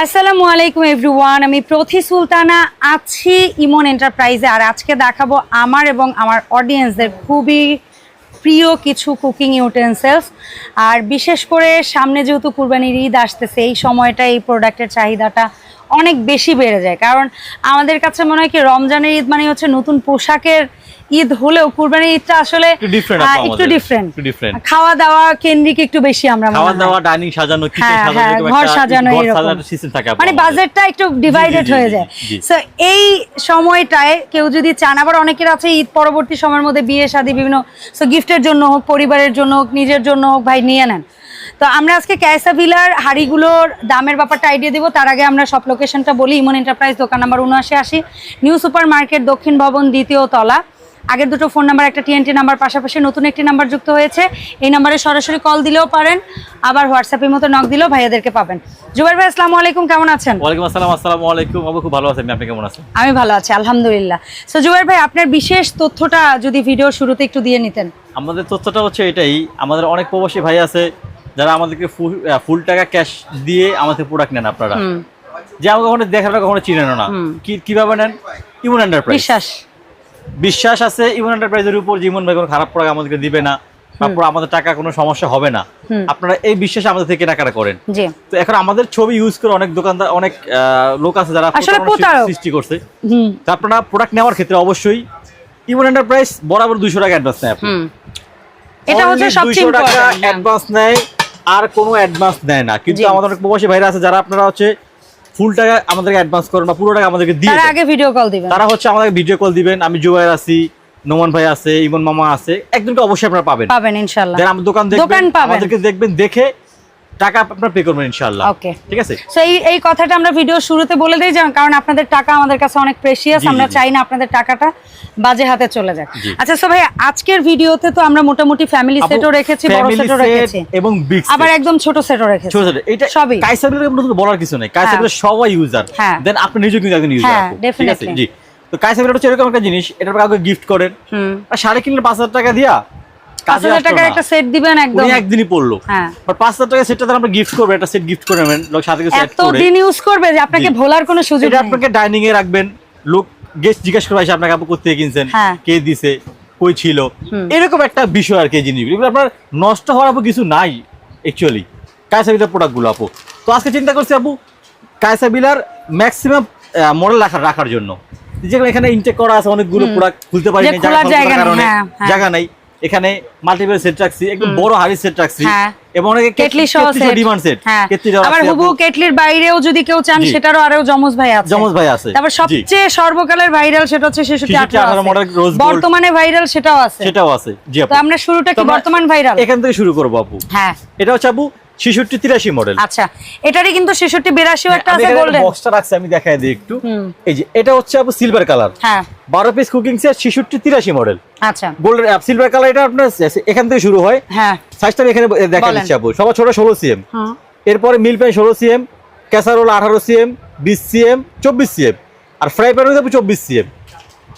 আসসালামু আলাইকুম এভরিওয়ান আমি প্রথি সুলতানা, আছি ইমন এন্টারপ্রাইজে, আর আজকে দেখাবো আমার এবং আমার অডিয়েন্সদের খুবই প্রিয় কিছু কুকিং ইউটেন্সেলস আর বিশেষ করে সামনে যেহেতু কুরবানির ঈদ আসতেছে, এই সময়টা এই প্রোডাক্টের চাহিদাটা অনেক বেশি বেড়ে যায়। কারণ আমাদের কাছে মনে হয় কি, রমজানের ঈদ মানে হচ্ছে নতুন পোশাকের ঈদ হলেও কুরবানির ঈদটা আসলে একটু ডিফারেন্ট খাওয়া দাওয়া কেন্দ্রিক একটু বেশি আমরা খাওয়া দাওয়া ডাইনিং সাজানো কিচেন সাজানো ঘর সাজানো এরকম। মানে বাজেটটা একটু ডিভাইডেড হয়ে যায়। সো এই সময়টায় কেউ যদি চান আবার অনেকের আছে ঈদ পরবর্তী সময়ের মধ্যে বিয়ে শাদী বিভিন্ন সো গিফটের জন্য হোক পরিবারের জন্য হোক নিজের জন্য হোক ভাই নিয়ে নেন। তো আমরা আজকে ক্যাসা ভিলার হাড়িগুলোর দামের ব্যাপারটা আইডিয়া দেবো। তার আগে আমরা সব লোকেশনটা বলি ইমন এন্টারপ্রাইজ দোকান নাম্বার উনআশি আশি নিউ সুপার মার্কেট দক্ষিণ ভবন দ্বিতীয় তলা। আগের দুটো ফোন নাম্বার একটা টিএনটি নাম্বার পাশাপাশি নতুন একটি নাম্বার যুক্ত হয়েছে। এই নাম্বারে সরাসরি কল দিলেও পারেন আবার হোয়াটসঅ্যাপের মতো নক দিলেও ভাইয়াদেরকে পাবেন। জুবাইর ভাই আসসালামু আলাইকুম কেমন আছেন? ওয়ালাইকুম আসসালাম আসসালামু আলাইকুম। আবু খুব ভালো আছেন আপনি কেমন আছেন? আমি ভালো আছি আলহামদুলিল্লাহ। সো জুবাইর ভাই আপনার বিশেষ তথ্যটা যদি ভিডিও শুরুতে একটু দিয়ে নিতেন। আমাদের তথ্যটা হচ্ছে এটাই আমাদের অনেক প্রবাসী ভাই আছে যারা আমাদেরকে ফুল টাকা ক্যাশ দিয়ে আমাদের প্রোডাক্ট নেন আপনারা। যে আমাকে কখনো দেখাটা কখনো চিনেন না। কি কীভাবে নেন? ইমন এন্টারপ্রাইজ বিশ্বাস। বিশ্বাস আছে ইমন এন্টারপ্রাইজের উপর যে ইমন ভাই কোনো খারাপ প্রোডাক্ট আমাদেরকে দিবে না তারপর আমাদের টাকা কোনো সমস্যা হবে না আপনারা এই বিশ্বাসে আমাদের থেকে কেনাকাটা করেন। তো এখন আমাদের ছবি ইউজ করে অনেক দোকানদার অনেক লোক আছে যারা। সৃষ্টি করছে। তো আপনারা প্রোডাক্ট নেওয়ার ক্ষেত্রে অবশ্যই ইমন এন্টারপ্রাইজ বরাবর দুশো টাকা অ্যাডভান্স নেয় আপনি। এটা হচ্ছে সবচেয়ে টাকা অ্যাডভান্স নেয় আর কোনো অ্যাডভান্স দেয় না। কিন্তু আমাদের অনেক প্রবাসী ভাইরা আছে যারা আপনারা হচ্ছে ফুল টাকা আমাদেরকে অ্যাডভান্স করো বা পুরো টাকা আমাদেরকে দিয়ে তার আগে ভিডিও কল দিবেন। তারা হচ্ছে আমাদেরকে ভিডিও কল দিবেন। আমি জুবাইর আছি নোমান ভাই আছে ইমন মামা আছে। একজনকে অবশ্যই আপনারা পাবেন। পাবেন ইনশাআল্লাহ আমাদের দোকান দোকান দেখবেন আমাদেরকে দেখবেন দেখে টাকা আপনারা পে করবেন ইনশাআল্লাহ। Okay. ঠিক আছে? সো এই এই কথাটা আমরা ভিডিও শুরুতে বলে দিই কারণ আপনাদের টাকা আমাদের কাছে অনেক প্রেশিয়াস আমরা চাই না আপনাদের টাকাটা বাজে হাতে চলে যাক আচ্ছা সো ভাই আজকের ভিডিওতে তো আমরা মোটামুটি ফ্যামিলি সেটও রেখেছি বড় সেটও রেখেছি। এবং বিগ আবার একদম ছোট সেটও রেখেছি। ছোট ছোট এটা সবই। কাইসাবিলের বলার কিছু নেই। কাইসাবিলের সবাই ইউজার হ্যাঁ। দেন আপনি নিজেও কিন্তু একজন ইউজার হ্যাঁ, ঠিক আছে? জি। তো হচ্ছে এরকম একটা জিনিস এটা কাউকে গিফট করেন হুম। আর সাড়ে কিনলে পাঁচ হাজার টাকা দিয়া পাঁচ হাজার টাকার একটা সেট দিবেন একদম। একদিনই পড়ল। হ্যাঁ। আর পাঁচ হাজার টাকা সেটটা আমরা গিফট করব একটা সেট গিফট করে নেবেন সাথে এত দিন ইউজ করবে যে আপনাকে ভোলার কোনো সুযোগ এটা আপনাকে ডাইনিং এ রাখবেন। লোক গেস্ট জিজ্ঞাসা করে আসে আপনাকে আপু কোথেকে কিনছেন? হ্যাঁ। কে দিছে? কই ছিল? এরকম একটা বিষয় আর কি জিনিসগুলো। এগুলো আপনার নষ্ট হওয়ার আপু কিছু নাই অ্যাকচুয়ালি কায়সাবিলার প্রোডাক্টগুলো আপু। তো আজকে চিন্তা করছি আপু কায়সাবিলার ম্যাক্সিমাম মডেল রাখার রাখার জন্য। যেখানে এখানে ইনটেক করা আছে অনেকগুলো প্রোডাক্ট খুলতে পারি জায়গা নেই, এখানে মাল্টিপল সেট রাখছি একদম বড় হাড়ি সেট রাখছি হ্যাঁ। এবং অনেকে কেটলি সহ সেট ডিমান্ড সেট হ্যাঁ। কেটলি আবার হুবু কেটলির বাইরেও যদি কেউ চান সেটারও আরও জমজ ভাই আছে। জমজ ভাই আছে। তারপর সবচেয়ে সর্বকালের ভাইরাল সেটা হচ্ছে ছেষট্টি 66 আঠারো আঠারো model rose gold। বর্তমানে ভাইরাল সেটাও আছে। সেটাও আছে। জি আপু। তো আমরা শুরুটা কি বর্তমান ভাইরাল এখান থেকে শুরু করব আপু। হ্যাঁ। এটা হচ্ছে আপু ছিষট্টি তিরাশি মডেল আচ্ছা এটারই কিন্তু ছেষট্টি বিরাশিও একটা আছে গোল্ডেন বক্সটা রাখছি আমি দেখাই দিই একটু। এই যে এটা হচ্ছে আপু সিলভার কালার হ্যাঁ। বারো পিস কুকিং সেট ছিষট্টি তিরাশি মডেল আচ্ছা। গোল্ডেন সিলভার কালার এটা আপনার এখান থেকে শুরু হয়। হ্যাঁ। সাইজটা আমি এখানে দেখা দিচ্ছি আপু। সবার ছোট ষোলো সিএম এরপরে মিল প্যান ষোলো সিএম ক্যাসারোল আঠারো সিএম বিশ সিএম চব্বিশ সিএম আর ফ্রাই প্যান চব্বিশ সিএম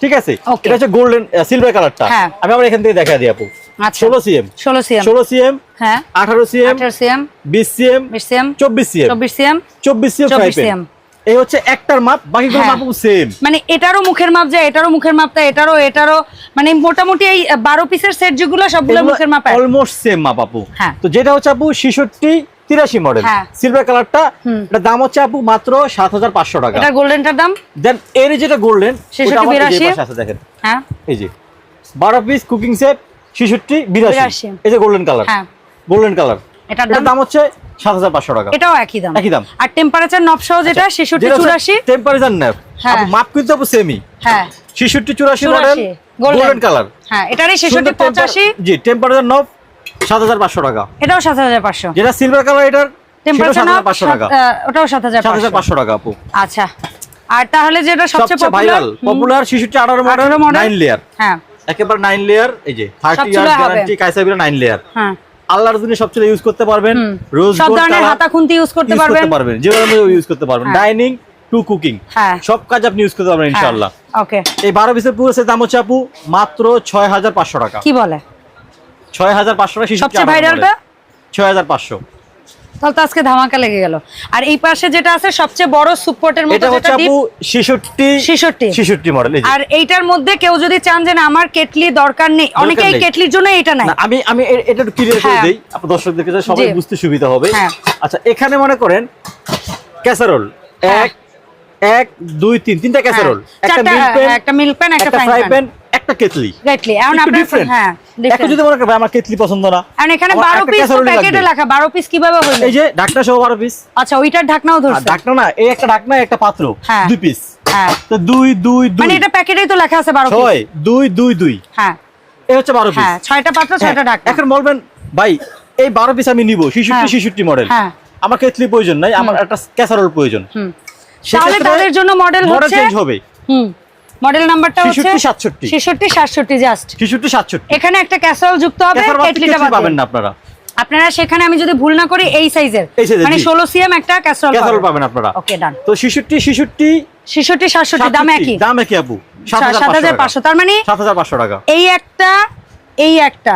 ঠিক আছে? এটা হচ্ছে গোল্ডেন সিলভার কালারটা হ্যাঁ। আমি আবার এখান থেকে দেখা দিই আপু। ষোলো সিএম। ষোলো সিএম। ষোলো সিএম হ্যাঁ। আঠারো সিএম আঠারো সিএম বিশ সিএম বিশ সিএম চব্বিশ সিএম। চব্বিশ সিএম চব্বিশ সিএম 24 CM এই হচ্ছে একটার মাপ বাকিগুলো হ্যাঁ। মাপ সেম মানে এটারও মুখের মাপ যায় এটারও মুখের মাপ তাই এটারও এটারও মানে মোটামুটি এই বারো পিসের সেট যেগুলো সবগুলো মুখের মাপ। অলমোস্ট সেম মাপ আপু। হ্যাঁ। তো যেটা হচ্ছে আপু ছিষট্টি তিরাশি মডেল। সিলভার কালারটা এটা দাম হচ্ছে আপু মাত্র সাত হাজার পাঁচশো টাকা। এটার গোল্ডেনটার দাম? দেন এর যেটা গোল্ডেন 66 82 আছে দেখেন। হ্যাঁ। এই যে বারো পিস কুকিং সেট ছিষট্টি বিরাশি। এই যে গোল্ডেন কালার হ্যাঁ। গোল্ডেন কালার এটার দাম? হচ্ছে সাত হাজার পাঁচশো টাকা। এটাও একই দাম। একই দাম। আর টেম্পারেচার নবসহ যেটা ছেষট্টি চুরাশি। টেম্পারেচার নেপ হ্যাঁ। মাপ কিন্তু হ্যাঁ। ছিষট্টি চুরাশি মডেল গোল্ডেন কালার হ্যাঁ এটারই ছেষট্টি পঁচাশি। জি টেম্পারেচার নব সাত হাজার পাঁচশো টাকা। এটাও সাত হাজার পাঁচশো। যেটা সিলভার কালার এটার টেম্পারেচার পাঁচশো টাকা। ওটাও সাত হাজার সাত হাজার পাঁচশো টাকা আপু। আচ্ছা। আর তাহলে যেটা সবচেয়ে পপুলার পপুলার শিশুটি আঠারো মডেল 18 নাইন লেয়ার হ্যাঁ। একেবারে নাইন লেয়ার এই যে থার্টি ইয়ার। গ্যারান্টি কাইসাবিরা নাইন লেয়ার হ্যাঁ। আল্লাহর জন্য সবচেয়ে ইউজ করতে পারবেন রোজ সব ধরনের হাতা খুন্তি ইউজ করতে পারবেন করতে পারবেন। যেভাবে ইউজ করতে পারবেন। হ্যাঁ। ডাইনিং টু কুকিং হ্যাঁ। সব কাজ আপনি ইউজ করতে পারবেন ইনশাআল্লাহ। ওকে এই বারো পিসের পুরো দাম হচ্ছে আপু মাত্র ছয় হাজার পাঁচশো টাকা। কি বলে? ছয় হাজার পাঁচশো টাকা সবচেয়ে ভাইরালটা ছয় হাজার পাঁচশো। তো তাহলে তো আজকে ধামাকা লেগে গেল। আর এই পাশে যেটা আছে সবচেয়ে বড় সুপোর্টের মতো যেটা আপু 66 66 66 মডেল আর এইটার মধ্যে কেউ যদি চান যে না আমার কেটলি দরকার নেই অনেকে এই কেটলির জন্য এটা নাই আমি আমি এটা একটু ক্লিয়ার করে হ্যাঁ। দেই দর্শকদেরকে সবাই বুঝতে সুবিধা হবে। হ্যাঁ। আচ্ছা এখানে মনে করেন ক্যাসারোল। এক এক দুই তিন তিনটা ক্যাসারোল একটা মিল্ক প্যান একটা ফ্রাই প্যান একটা কেটলি। এক্স্যাক্টলি এখন আপনার হ্যাঁ এখন যদি মনে করেন আমার কেটলি পছন্দ না। এখানে বারো একটা পিস প্যাকেটে লেখা বারো পিস কীভাবে হইল এই যে ঢাকনা সহ বারো পিস আচ্ছা ওইটার ঢাকনাও ধরছে। ঢাকনা না এই একটা ঢাকনা একটা পাত্র হ্যাঁ। দুই পিস হ্যাঁ। তো দুই দুই দুই। মানে এটা প্যাকেটেই তো লেখা আছে বারো পিস ছয় দুই দুই দুই। হ্যাঁ। এই হচ্ছে বারো পিস হ্যাঁ ছয়টা পাত্র ছয়টা ঢাকনা। এখন বলবেন ভাই এই বারো পিস আমি নিব শিশুটি হ্যাঁ। শিশুটি মডেল হ্যাঁ। আমার কেটলি প্রয়োজন নাই আমার একটা ক্যাসারোল প্রয়োজন। তাহলে তাদের জন্য মডেল মডেল হচ্ছে চেঞ্জ হবে। হুম। মডেল নাম্বারটা হচ্ছে 66, 67 ছেষট্টি সাতষট্টি জাস্ট শিশুটি সাতষট্টি। এখানে একটা ক্যাসারোল যুক্ত হবে কেটলিটা পাবেন না আপনারা। আপনারা সেখানে আমি যদি ভুল না করি এই সাইজের মানে জি। ষোলো সিএম একটা ক্যাসারোল ক্যাসারোল পাবেন আপনারা। ওকে ডান তো শিশুটি শিশুটি ছেষট্টি সাতষট্টি দাম একই। দাম একই আপু। সাত হাজার পাঁচশো তার মানে সাত হাজার পাঁচশো টাকা। এই একটা এই একটা।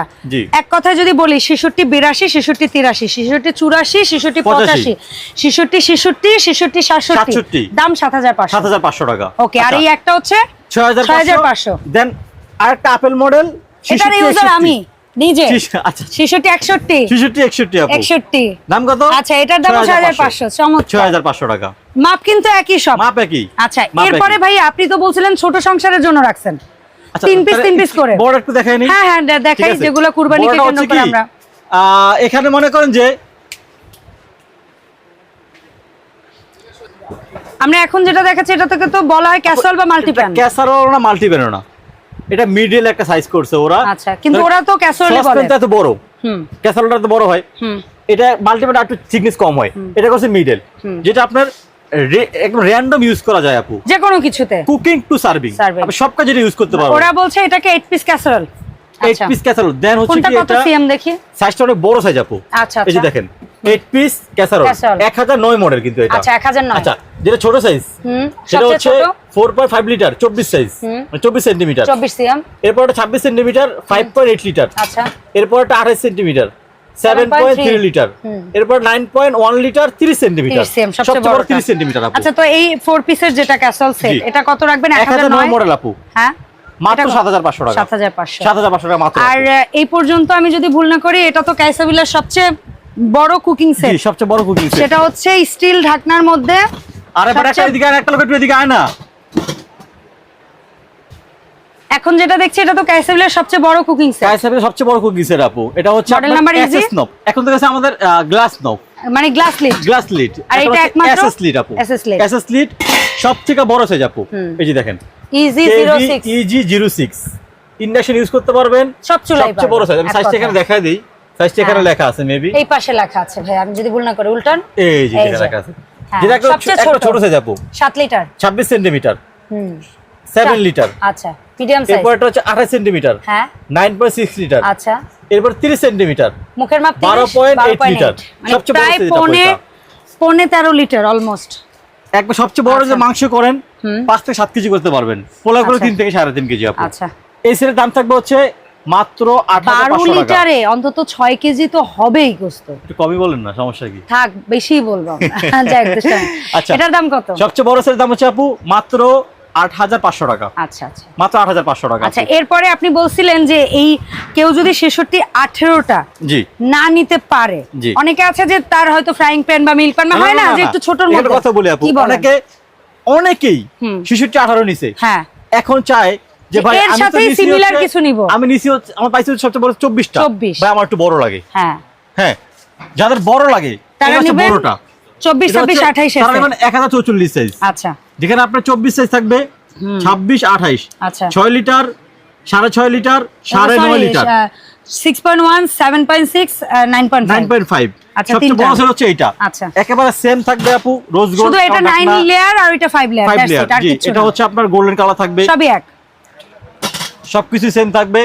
এক কথায় যদি বলি শিশুটি বিরাশি শিশুটি তিরাশি শিশুটি চুরাশি শিশুটি পঁচাশি। শিশুটি শিশুটি শিশুটি সাতষট্টি। দাম সাত হাজার পাঁচশো। সাত হাজার পাঁচশো টাকা। ওকে আর এই একটা হচ্ছে ছয় হাজার পাঁচশো। দেন আরেকটা আপেল মডেল এটার ইউজার আমি নিজে। আচ্ছা। শিশুটি একষট্টি। শিশুটি একষট্টি একষট্টি। দাম কত? আচ্ছা এটার দাম ছয় হাজার পাঁচশো। ছয় হাজার পাঁচশো টাকা। মাপ কিন্তু একই সব। মাপ একই। আচ্ছা এরপরে। ভাই আপনি তো বলছিলেন ছোট সংসারের জন্য রাখছেন। আচ্ছা, তিন পিস তিন পিস করে। বড় একটু দেখাই হ্যাঁ হ্যাঁ দেখাই যেগুলো কেন্দ্র করে আমরা। এখানে মনে করেন যে আমরা এখন যেটা দেখাচ্ছি এটা থেকে তো বলা হয় ক্যাসল বা মাল্টিপ্যান। ক্যাসারো না মাল্টিপ্যানও না। এটা মিডল একটা সাইজ করছে ওরা। আচ্ছা, কিন্তু ওরা তো casserole বলে। সসপ্যানটা এত বড়। হুম। ক্যাসারোলটা তো বড় হয়। হুম। এটা মাল্টিপ্যান একটু থিকনেস কম হয়। এটা করছে মিডল যেটা আপনার একদম র্যান্ডম ইউজ করা যায় আপু। যে কোনো কিছুতে কুকিং টু সার্ভিং আপনি সব কাজে ইউজ করতে পারবেন। ওরা বলছে এটাকে এইট পিস ক্যাসরল এইট আচ্ছা। পিস ক্যাসারোল দেন হচ্ছে কি কত এটা? সিএম দেখি? সাইজটা অনেক বড় সাইজ আপু। আচ্ছা এই যে আচ্ছা। দেখেন এইট পিস ক্যাসারোল Casserole। এক হাজার নয় মডেল কিন্তু এটা। আচ্ছা এক হাজার নয়। আচ্ছা যেটা ছোট সাইজ হুম সেটা হচ্ছে ছোট? ফোর পয়েন্ট ফাইভ লিটার চব্বিশ সাইজ হুম। চব্বিশ সেন্টিমিটার চব্বিশ সিএম এরপর ওটা ছাব্বিশ centimetre five point eight litre আচ্ছা। এরপর ওটা আঠাশ centimetre seven point three 7.3 litre এরপর নাইন পয়েন্ট ওয়ান লিটার তিরিশ সেন্টিমিটার সবচেয়ে সবচেয়ে বড় বড়টা। তিরিশ সেন্টিমিটার আপু। আচ্ছা তো এই ফোর পিসের যেটা ক্যাসল সেট এটা কত রাখবেন? মডেল আপু। হ্যাঁ? মাত্র টাকা। টাকা মাত্র আর এই পর্যন্ত আমি যদি ভুল না করি এটা তো ক্যাসাবিলার সবচেয়ে বড় কুকিং সেট সবচেয়ে বড় কুকিং সেট সেটা হচ্ছে স্টিল ঢাকনার মধ্যে আরে একটা এদিকে না, একটা লোক এদিকে আয় না। এখন যেটা দেখছি এটা তো ক্যাসাবিলার সবচেয়ে বড় কুকিং সেট কায় সবচেয়ে বড় কুকিং সেট আপু। এটা হচ্ছে number is এসএস নব এখন তো গেছে আমাদের গ্লাস নব মানে গ্লাস লিড গ্লাস লিড আর এটা একমাত্র এসএস লিড আপু। SS lid। এসএস লিড সবথেকে বড় সাইজ আপু। এই যে দেখেন। Easy zero six easy zero six induction use করতে পারবেন। সব চুলাই সবচেয়ে বড় সাইজ আমি সাইজটা এখানে দেখাই দিই। সাইজটা এখানে। লেখা আছে মেবি এই পাশে লেখা আছে ভাই। আমি যদি ভুল না করি উল্টান। এই যে এখানে লেখা আছে। হ্যাঁ, যেটা একটা সবচেয়ে ছোট। সাইজ আপু। সাত লিটার। ছাব্বিশ সেন্টিমিটার। হুম। Seven litre. আচ্ছা। মিডিয়াম সাইজ এরপর এটা হচ্ছে আঠাশ সেন্টিমিটার। হ্যাঁ। লিটার আচ্ছা। এরপর তিরিশ সেন্টিমিটার। মুখের মাপ 12.8 লিটার। মানে সবচেয়ে বড় প্রায় পৌনে পৌনে তেরো লিটার অলমোস্ট একবার সবচেয়ে বড় যে আচ্ছা। মাংস করেন হুম। থেকে সাত কেজি করতে পারবেন। পোলাগুলো আচ্ছা। থেকে কেজি আচ্ছা। এই সেটের দাম থাকবে হচ্ছে মাত্র আট হাজার বারো পাঁচশো টাকা। লিটারে অন্তত ছয় কেজি তো হবেই গোস্ত। একটু কমই বলেন না সমস্যা কি? থাক বেশি বলব। আচ্ছা। এটার দাম কত? সবচেয়ে বড় সেটের দাম হচ্ছে আপু মাত্র আট হাজার পাঁচশো টাকা। আচ্ছা আচ্ছা। মাত্র আট হাজার পাঁচশো টাকা আচ্ছা এরপরে আপনি বলছিলেন যে এই কেউ যদি ছেষট্টি আঠেরোটা জি। না নিতে পারে অনেকে আছে যে তার হয়তো ফ্রাইং প্যান বা মিল্ক প্যান হয় না যে একটু ছোটর মধ্যে কথা বলি আপু। অনেকে অনেকেই। শিশুটি আঠারো নিছে। হ্যাঁ। এখন চায় যে ভাই এর similar হচ্ছে- কিছু নিবো। আমি নিছি আমার পাইছি সবচেয়ে বড় চব্বিশটা। 24 ভাই আমার একটু বড় লাগে। হ্যাঁ। হ্যাঁ। যাদের বড় লাগে তারা নেবেন বড়টা। চব্বিশ এটা ছাব্বিশ হচ্ছে- তারা নেবেন এক হাজার চৌচল্লিশ সাইজ আচ্ছা। যেখানে আপনার চব্বিশ সাইজ থাকবে ছাব্বিশ আঠাইশ। আচ্ছা। ছয় লিটার সাড়ে ছয় লিটার সাড়ে নয় লিটার। আপনার গোল্ডেন কালার থাকবে। সবকিছু সেম থাকবে।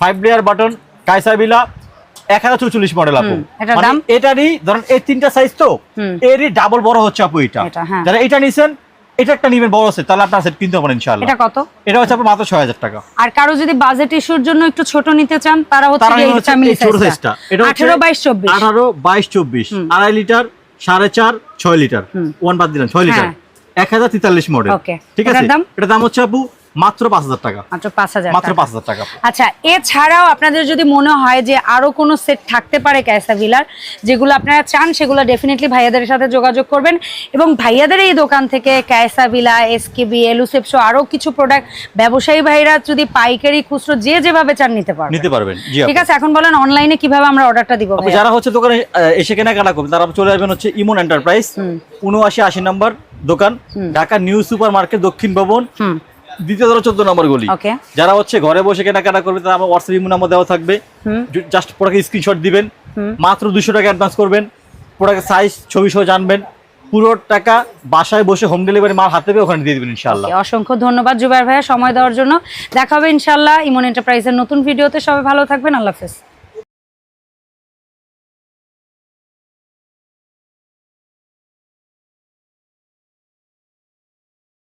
ফাইভ লেয়ার বাটন এক হাজার চৌচল্লিশ মডেল আপু। মানে এটারই ধরেন এই তিনটা সাইজ তো এরই ডাবল বড় হচ্ছে আপু এটা। এটা, হ্যাঁ। যারা এটা নিছেন এটা একটা নিবেন বড় সেট তাহলে আপনার সেট কিনতে পারেন ইনশাআল্লাহ। এটা কত? এটা হচ্ছে আপনার মাত্র ছয় হাজার টাকা। আর কারও যদি বাজেট ইস্যুর জন্য একটু ছোট নিতে চান তারা হচ্ছে এই ফ্যামিলি সাইজটা এটা হচ্ছে আঠারো বাইশ চব্বিশ। আঠারো বাইশ চব্বিশ। আড়াই লিটার সাড়ে চার ছয় লিটার। ওয়ান বাদ দিলাম 6 লিটার। হ্যাঁ। এক হাজার তেতাল্লিশ মডেল. ঠিক আছে? এটা এটার দাম হচ্ছে আপু মাত্র পাঁচ হাজার টাকা। মাত্র পাঁচ হাজার মাত্র টাকা। পাঁচ হাজার টাকা। আচ্ছা এছাড়াও আপনাদের যদি মনে হয় যে আরও কোনো সেট থাকতে পারে ক্যাসা ভিলার যেগুলো আপনারা চান সেগুলো ডেফিনেটলি ভাইয়াদের সাথে যোগাযোগ করবেন। এবং ভাইয়াদের এই দোকান থেকে ক্যাসা ভিলা এসকেবি এলুসেপসো আরও কিছু প্রোডাক্ট ব্যবসায়ী ভাইরা যদি পাইকারি খুচরো যে যেভাবে চান নিতে পারবেন। নিতে পারবেন ঠিক আছে এখন বলেন অনলাইনে কীভাবে আমরা অর্ডারটা দিব যারা হচ্ছে দোকানে এসে কেনাকাটা করবেন তারা চলে আসবেন হচ্ছে ইমন এন্টারপ্রাইজ উনআশি আশি নম্বর দোকান ঢাকা নিউ সুপার মার্কেট দক্ষিণ ভবন। দ্বিতীয় তলা চোদ্দ নম্বর গলি। যারা হচ্ছে ঘরে বসে কেনাকাটা করবে তারা আমার হোয়াটসঅ্যাপ ইমো নাম্বার দেওয়া থাকবে। জাস্ট প্রোডাক্ট স্ক্রিনশট দিবেন। মাত্র দুশো টাকা অ্যাডভান্স করবেন। প্রোডাক্টের সাইজ ছবি সহ জানবেন। পুরো টাকা বাসায় বসে হোম ডেলিভারি মাল হাতে পেয়ে ওখানে দিয়ে দিবেন ইনশাল্লাহ অসংখ্য ধন্যবাদ জুবাইর ভাইয়া সময় দেওয়ার জন্য। দেখা হবে ইনশাল্লাহ ইমন এন্টারপ্রাইজের নতুন ভিডিওতে সবাই ভালো থাকবেন। আল্লাহ হাফেজ।